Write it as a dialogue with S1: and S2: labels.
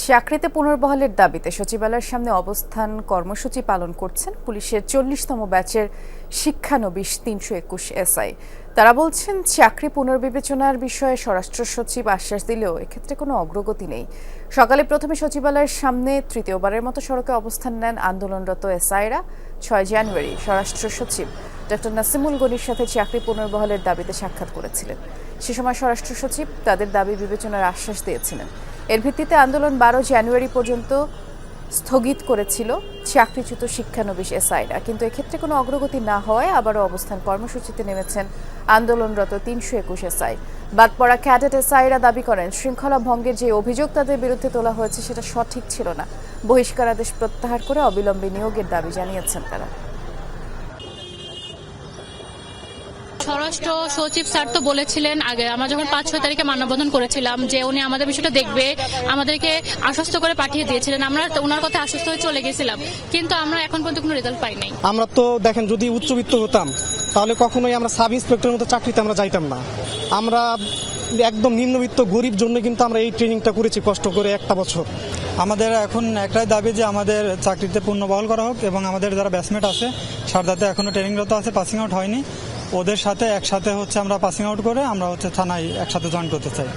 S1: চাকরিতে পুনর্বহালের দাবিতে সচিবালয়ের সামনে অবস্থান কর্মসূচি পালন করছেন পুলিশের চল্লিশতম ব্যাচের শিক্ষানবিশ তিনশো একুশ এসআই। তারা বলছেন, চাকরি পুনর্বিবেচনার বিষয়ে স্বরাষ্ট্র সচিব আশ্বাস দিলেও এক্ষেত্রে কোনো অগ্রগতি নেই। সকালে প্রথমে সচিবালয়ের সামনে তৃতীয়বারের মতো সড়কে অবস্থান নেন আন্দোলনরত এসআইরা। ছয় জানুয়ারি স্বরাষ্ট্র সচিব ডক্টর নাসিমুল গনির সাথে চাকরি পুনর্বহালের দাবিতে সাক্ষাৎ করেছিলেন। সে সময় স্বরাষ্ট্র সচিব তাদের দাবি বিবেচনার আশ্বাস দিয়েছিলেন। এর ভিত্তিতে আন্দোলন বারো জানুয়ারি পর্যন্ত স্থগিত করেছিল চাকরিচ্যুত শিক্ষানবিশ এসআইরা। কিন্তু এক্ষেত্রে কোনো অগ্রগতি না হওয়ায় আবারও অবস্থান কর্মসূচিতে নেমেছেন আন্দোলনরত তিনশো একুশ এসআই। বাদ পড়া ক্যাডেট এসআইরা দাবি করেন, শৃঙ্খলা ভঙ্গের যে অভিযোগ তাদের বিরুদ্ধে তোলা হয়েছে সেটা সঠিক ছিল না। বহিষ্কারাদেশ প্রত্যাহার করে অবিলম্বে নিয়োগের দাবি জানিয়েছেন তারা।
S2: স্বরাষ্ট্র সচিব স্যার তো বলেছিলেন আগে আমরা যখন পাঁচ ছয় তারিখে মানববন্ধন করেছিলাম যে উনি আমাদের বিষয়টা দেখবে আমাদেরকে আশ্বস্ত করে পাঠিয়ে দিয়েছিলেন আমরা ওনার কথা আশ্বস্ত হয়ে চলে গেছিলাম। কিন্তু আমরা এখন পর্যন্ত কোনো রেজাল্ট পাই নাই।
S3: আমরা তো দেখেন যদি উচ্চবিত্ত হতাম তাহলে কখনোই আমরা সাব ইন্সপেক্টরের মতো চাকরিতে আমরা যাইতাম না। আমরা একদম নিম্নবিত্ত গরিব জন্য কিন্তু আমরা এই ট্রেনিংটা করেছি কষ্ট করে একটা বছর।
S4: আমাদের এখন একটাই দাবি যে আমাদের চাকরিতে পূর্ণ পুনর্বহাল করা হোক এবং আমাদের যারা ব্যাচমেট আছে সারদাতে এখনও ট্রেনিংরত আছে পাসিং আউট হয়নি। ওদের সাথে একসাথে হচ্ছে আমরা পাসিং আউট করে আমরা হচ্ছে থানায় একসাথে জয়েন করতে চাই।